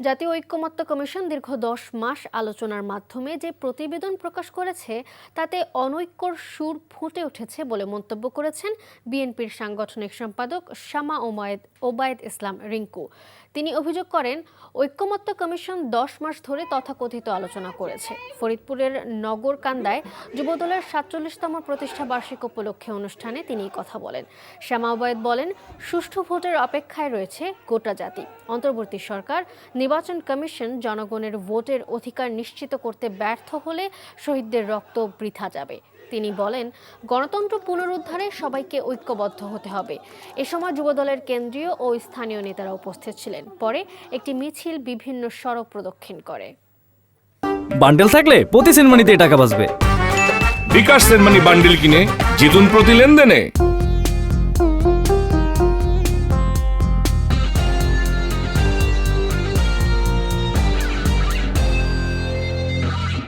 জাতীয় ঐক্যমত্য কমিশন দীর্ঘ দশ মাস আলোচনার মাধ্যমে যে প্রতিবেদন প্রকাশ করেছে, তাতে অনৈক্যর সুর ফুটে উঠেছে বলে মন্তব্য করেছেন বিএনপির সাংগঠনিক সম্পাদক শামা ওমায়েদ ওবায়দ ইসলাম রিঙ্কু। তিনি অভিযোগ করেন, ঐক্যমত্য কমিশন দশ মাস ধরে তথাকথিত আলোচনা করেছে। ফরিদপুরের নগরকান্দায় যুবদলের সাতচল্লিশতম প্রতিষ্ঠা বার্ষিক উপলক্ষে অনুষ্ঠানে তিনি কথা বলেন। শ্যামা ওবায়দ বলেন, সুষ্ঠু ভোটের অপেক্ষায় রয়েছে গোটা জাতি। অন্তর্বর্তী সরকার নির্বাচন কমিশন জনগণের ভোটের অধিকার নিশ্চিত করতে ব্যর্থ হলে শহীদদের রক্ত বৃথা যাবে। তিনি বলেন গণতন্ত্র পুনরুদ্ধারে সবাইকে ঐক্যবদ্ধ হতে হবে। এ সময় যুবদলের কেন্দ্রীয় ও স্থানীয় নেতারা উপস্থিত ছিলেন। পরে একটি মিছিল বিভিন্ন সড়ক প্রদক্ষিণ করে। বান্ডেল থাকলে প্রতি সেনমানিতে টাকা বাঁচবে। বিকাশ সেনমানি বান্ডিল কিনে জিতুন প্রতি লেনদেনে।